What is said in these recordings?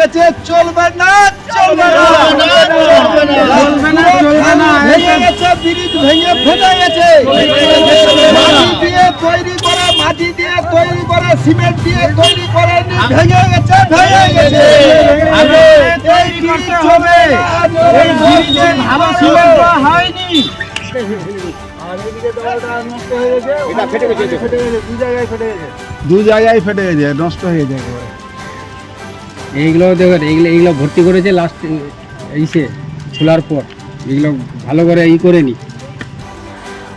গেছে, চলবে না চলবে না না। ভেঙে ব্রিজ ভেঙে ফেটে গেছে ব্রিজ ব্রিজে দু জায়গায় ফেটে গেছে নষ্ট হয়ে যায়। এইগুলো দেখো, এইগুলো এইগুলো ভর্তি করেছে লাস্ট ইসে খোলার পর। এগুলো ভালো করে ই করে নি।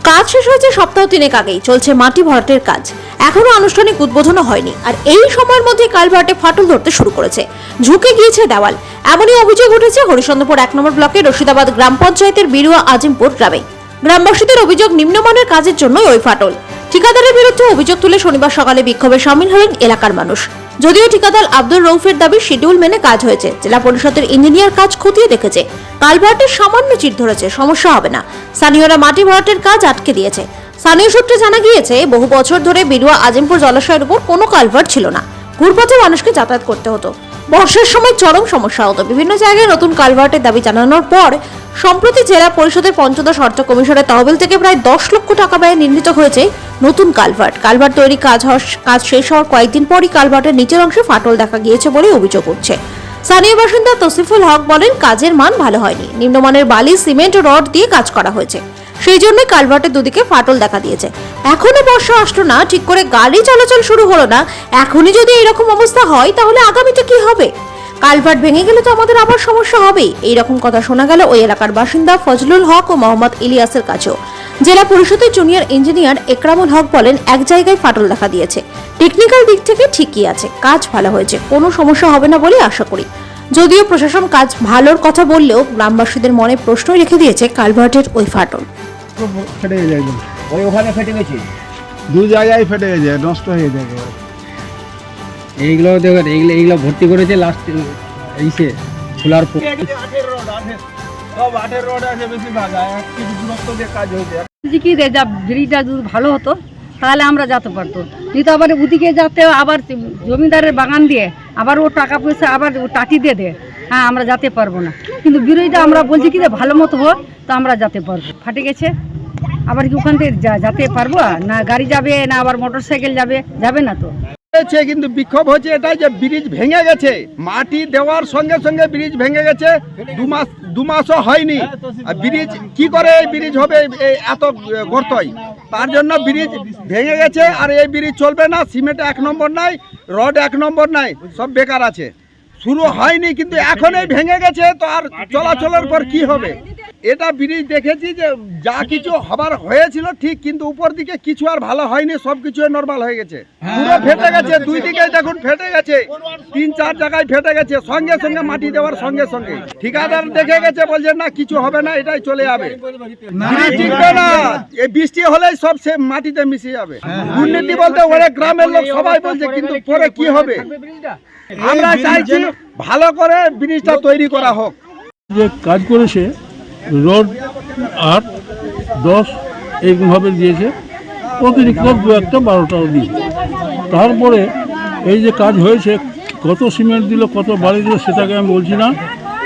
কাজ শেষ হয়েছে সপ্তাহ তিনেক আগেই, চলছে মাটি ভরাটের কাজ। এখনও আনুষ্ঠানিক উদ্বোধনও হয়নি, আর এই সময়ের মধ্যে কালভার্টে ফাটল ধরতে শুরু করেছে। ঝুঁকে গিয়েছে দেওয়াল। এমনই অভিযোগ উঠেছে হরিচন্দ্রপুর এক নম্বর ব্লকের রশিদাবাদ গ্রাম পঞ্চায়েতের বিরুয়া আজিমপুর গ্রামে। গ্রামবাসীদের অভিযোগ নিম্নমানের কাজের জন্যই ওই ফাটল। ঠিকাদারের বিরুদ্ধে অভিযোগ তুলে শনিবার সকালে বিক্ষোভে সামিল হলেন এলাকার মানুষ। যদিও ঠিকাদার আব্দুল রৌফের দাবি শিডিউল মেনে কাজ হয়েছে। জেলা পরিষদের ইঞ্জিনিয়ার কাজ খতিয়ে দেখেছে। কালভার্টের সামান্য চিট ধরেছে, সমস্যা হবে না। স্থানীয়রা মাটি ভরাটের কাজ আটকে দিয়েছে। স্থানীয় সূত্রে জানা গিয়েছে, বহু বছর ধরে বিরুয়া আজিমপুর জলাশয়ের উপর কোনো কালভার্ট ছিল না। ঘুরপথে মানুষকে যাতায়াত করতে হতো। বর্ষার সময় চরম সমস্যা হতো। বিভিন্ন জায়গায় নতুন কালভার্টের দাবি জানানোর পর সম্প্রতি জেলা পরিষদের পঞ্চদশ অর্থ কমিশনের তহবিল থেকে প্রায় দশ লক্ষ টাকা ব্যয়ে নির্মিত হয়েছে নতুন কালভার্ট। কালভার্ট তৈরি কাজ কাজ শেষ হওয়ার কয়েকদিন পরই কালভার্টের নিচের অংশে ফাটল দেখা গিয়েছে বলে অভিযোগ উঠছে। স্থানীয় বাসিন্দা তসিফুল হক বলেন, কাজের মান ভালো হয়নি। নিম্নমানের বালি, সিমেন্ট, রড দিয়ে কাজ করা হয়েছে। সেই জন্যই কালভার্টের দুদিকে ফাটল দেখা দিয়েছে। এখনও বর্ষা আসলো না, ঠিক করে গাড়ি চলাচল শুরু হলো না। এখনই যদি এরকম অবস্থা হয়, তাহলে আগামীতে কি হবে? কালভার্ট ভেঙে গেলে তো আমাদের আবার সমস্যা হবেই। এইরকম কথা শোনা গেল ওই এলাকার বাসিন্দা ফজলুল হক ও মোহাম্মদ ইলিয়াসের কাছেও। জেলা পরিষদের জুনিয়র ইঞ্জিনিয়ার একরামুল হক বলেন এক জায়গায় ফাটল দেখা দিয়েছে। টেকনিক্যাল দিক থেকে ঠিকই আছে কাজ ভালো হয়েছে কোনো সমস্যা হবে না বলে আশা করি। যদিও প্রশাসন কাজ ভালোর কথা বললেও গ্রামবাসীদের মনে প্রশ্নই রেখে দিয়েছে কালভার্টের ওই ফাটল। ফেটে গেছে ওই ওখানে ফেটে গেছে? দু জায়গায় ফেটে গেছে নষ্ট হয়ে যায় এইগুলো এইগুলো এইগুলো ভর্তি করেছে লাস্ট ইসে খোলার পর সব আটের রড আছে বেশিরভাগ দূরত্ব দিয়ে কাজ হয়েছে বলছি কি যা ব্রিজটা যদি ভালো হতো, তাহলে আমরা যেতে পারতো কিন্তু আবার ওদিকে যাতে আবার জমিদারের বাগান দিয়ে আবার ও টাকা পয়সা আবার টাটি দিয়ে দেয় হ্যাঁ আমরা যেতে পারব না। কিন্তু বিরোধীটা আমরা বলছি কি ভালো মতো হোক, তো আমরা যেতে পারব। ফাটে গেছে। আবার কি ওখান থেকে যা- যেতে পারব? না গাড়ি যাবে, না আবার মোটর সাইকেল যাবে যাবে না তো। হয়েছে, কিন্তু বিক্ষোভ হচ্ছে এটাই যে ব্রিজ ভেঙে গেছে। মাটি দেওয়ার সঙ্গে সঙ্গে ব্রিজ ভেঙে গেছে। দু মাস, দু মাসও হয়নি। ব্রিজ কি করে এই ব্রিজ হবে? এই এত গর্তই। তার জন্য ব্রিজ ভেঙে গেছে, আর এই ব্রিজ চলবে না। সিমেন্ট এক নম্বর নাই, রড এক নম্বর নাই, সব বেকার আছে। শুরু হয়নি, কিন্তু এখনই ভেঙে গেছে, তো আর চলাচলের পর কি হবে? এটা ব্রিজ দেখেছি যে যা কিছু হবার হয়েছিল ঠিক কিন্তু উপর দিকে কিছু আর ভালো হয়নি সব কিছু নর্মাল হয়ে গেছে। পুরো ফেটে গেছে দুই দিকে দেখুন ফেটে গেছে তিন চার জায়গায় ফেটে গেছে সঙ্গে সঙ্গে মাটি দেওয়ার সঙ্গে সঙ্গে। ঠিকাদার দেখে গেছে বলছে না কিছু হবে না এটাই চলে যাবে। টিকবে না এই বৃষ্টি হলেই সব সে মাটিতে মিশে যাবে। দুর্নীতি বলতে ওরা গ্রামের লোক সবাই বলছে কিন্তু পরে কি হবে? আমরা চাইছি ভালো করে ব্রিজটা তৈরি করা হোক। যে কাজ করেছে রোড আট দশ এইরকমভাবে দিয়েছে। অতিরিক্ত দু একটা বারোটাও দিয়েছে তারপরে এই যে কাজ হয়েছে কত সিমেন্ট দিল কত বাড়ি দিল সেটাকে আমি বলছি না।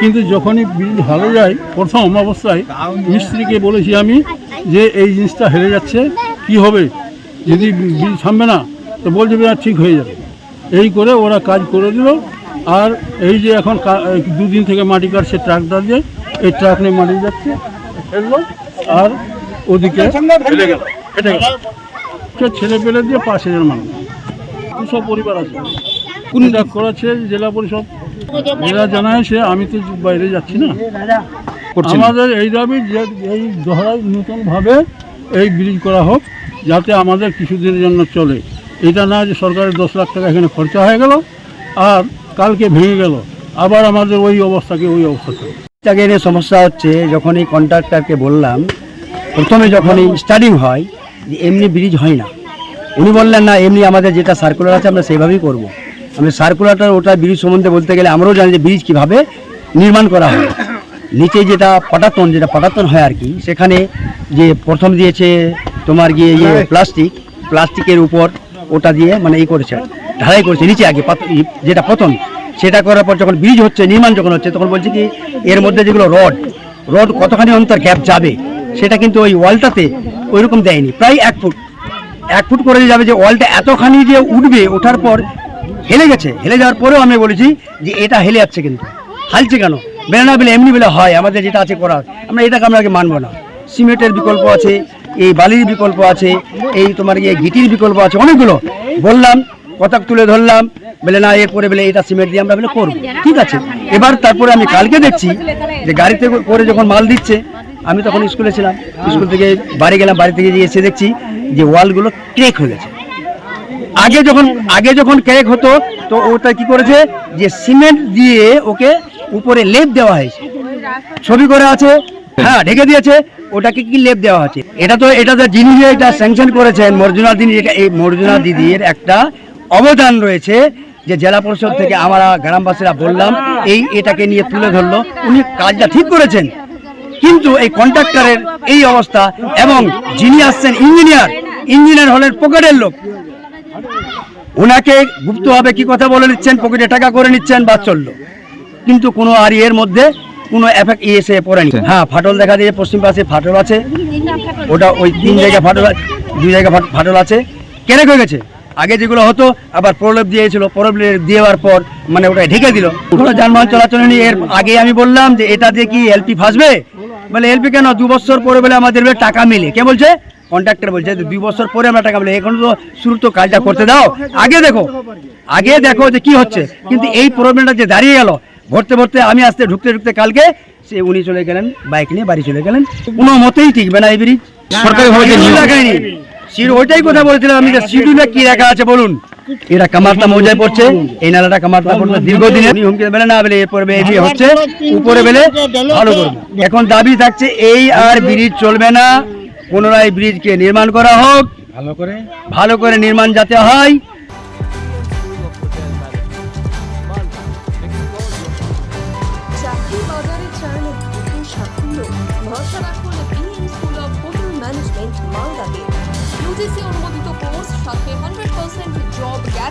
কিন্তু যখনই ব্রিজ হারে যায় প্রথম অবস্থায় মিস্ত্রিকে বলেছি আমি যে এই জিনিসটা হেরে যাচ্ছে কি হবে? যদি ব্রিজ থামবে না তো বলছে যে, "না, ঠিক হয়ে যাবে। এই করে ওরা কাজ করে দিল। আর এই যে এখন কা- দুদিন থেকে মাটি কাটছে ট্রাকটা দিয়ে এই ট্রাক নিয়ে মাটি যাচ্ছে ফেলল। আর ওদিকে ফেলে গেল। ফেটে গেল। সে ছেলে পেলে দিয়ে পাঁচ হাজার মানুষ। দুশো পরিবার আছে। কোনটা করাচ্ছে জেলা পরিষদ। এরা জানাইছে আমি তো বাইরে যাচ্ছি না। আমাদের এই দাবি যে এই দহরায় নতুনভাবে এই ব্রিজ করা হোক যাতে আমাদের কিছুদিনের জন্য চলে। এটা না যে সরকারের দশ লাখ টাকা এখানে খরচা হয়ে গেল আর কালকে ভেঙে গেল। আবার আমাদের ওই অবস্থাকে ওই অবস্থা চলে। জায়গায় নিয়ে সমস্যা হচ্ছে যখন এই কন্ট্রাক্টরকে বললাম প্রথমে যখন এই স্টার্টিং হয় যে এমনি ব্রিজ হয় না। উনি বললেন না এমনি আমাদের যেটা সার্কুলার আছে আমরা সেইভাবেই করব। আমি সার্কুলারটা ওটা ব্রিজ সম্বন্ধে বলতে গেলে আমরাও জানি যে ব্রিজ কীভাবে নির্মাণ করা হয়। নিচে যেটা পটাতন যেটা পটাতন হয় আর কি সেখানে যে প্রথম দিয়েছে তোমার গিয়ে ইয়ে প্লাস্টিক প্লাস্টিকের উপর ওটা দিয়ে মানে এই করেছে, ঢালাই করেছে, নিচে আগে যেটা পতন সেটা করার পর যখন ব্রিজ হচ্ছে, নির্মাণ যখন হচ্ছে, তখন বলছে কি, এর মধ্যে যেগুলো রড রড কতখানি অন্তর গ্যাপ যাবে, সেটা কিন্তু ওই ওয়ালটাতে ওইরকম দেয়নি, প্রায় এক ফুট। এক ফুট করে যাবে যে ওয়ালটা এতখানি যে উঠবে, ওঠার পর হেলে গেছে। হেলে যাওয়ার পরেও আমি বলেছি যে এটা হেলে যাচ্ছে কিন্তু। হালছে কেন? বেলে না বেলে, এমনি বেলে হয়, আমাদের যেটা আছে করার। আমরা এটাকে আমরা আগে মানবো না। সিমেন্টের বিকল্প আছে এই বালির বিকল্প আছে, এই তোমার ইয়ে গিটির বিকল্প আছে, অনেকগুলো। বললাম কথা তুলে ধরলাম, বলে না এরপরে বলে এটা সিমেন্ট দিয়ে আমরা বলে করব। ঠিক আছে। এবার তারপরে আমি কালকে দেখছি যে গাড়িতে করে যখন মাল দিচ্ছে, আমি তখন স্কুলে ছিলাম। স্কুল থেকে বাড়ি গেলাম, বাড়ি থেকে এসে দেখছি যে ওয়ালগুলো ক্রেক হয়ে গেছে। আগে যখন আগে যখন ক্র্যাক হতো, তো ওটা কি করেছে যে সিমেন্ট দিয়ে ওকে উপরে লেপ দেওয়া হয়েছে। ছবি করে আছে হ্যাঁ ঢেকে দিয়েছে। ওটাকে কি লেপ দেওয়া আছে এটা তো এটা তো যিনি এটা স্যাংশন করেছেন, মর্জুনা দিদি এই মর্জুনা দিদির একটা অবদান রয়েছে যে জেলা পরিষদ থেকে আমরা গ্রামবাসীরা বললাম, এই এটাকে নিয়ে তুলে ধরলো। উনি কাজটা ঠিক করেছেন। কিন্তু এই কন্ট্রাক্টরের এই অবস্থা এবং যিনি আসছেন ইঞ্জিনিয়ার ইঞ্জিনিয়ার হলেন পকেটের লোক। ওনাকে গুপ্তভাবে কি কথা বলে নিচ্ছেন, পকেটে টাকা করে নিচ্ছেন বা চলল কিন্তু কোনো আর এর মধ্যে কোনো এফেক্ট এসে পড়েনি। হ্যাঁ ফাটল দেখা দিয়ে পশ্চিম পাশে ফাটল আছে। ওটা ওই তিন জায়গায় ফাটল আছে, দুই জায়গায় ফাট- ফাটল আছে। কেনে হয়ে গেছে? আগে যেগুলো হতো আবার প্রলেপ দিয়েছিল। প্রলেপ দেওয়ার পর মানে ওটা ঢেকে দিল। কোনো যানবাহন চলাচল নেই এর আগে আমি বললাম যে এটা দিয়ে কি এলপি ফাঁসবে? বলে এলপি কেন? দু বছর পরে বলে আমাদের বলে টাকা মিলে। কে বলছে? কন্ট্রাক্টর বলছে দুই বছর পরে আমরা টাকা মিলে। এখন তো শুরু তো কাজটা করতে দাও। আগে দেখো আগে দেখো যে কি হচ্ছে। কিন্তু এই প্রবলেমটা যে দাঁড়িয়ে গেল ভরতে ভরতে আমি আসতে ঢুকতে ঢুকতে কালকে সে উনি চলে গেলেন বাইক নিয়ে বাড়ি চলে গেলেন। কোনো মতেই টিকবে না এই ব্রিজ। লাগায়নি ওইটাই কথা বলেছিলাম আমি যে কি রাখা আছে বলুন। মৌজায় পড়ছে এই নালাটা দীর্ঘদিনে। হুমকি বেলে না বেলে এরপরে হচ্ছে উপরে বেলে ভালো করবে এখন দাবি থাকছে এই আর ব্রিজ চলবে না। পুনরায় ব্রিজকে নির্মাণ করা হোক। ভালো করে। ভালো করে নির্মাণ যাতে হয়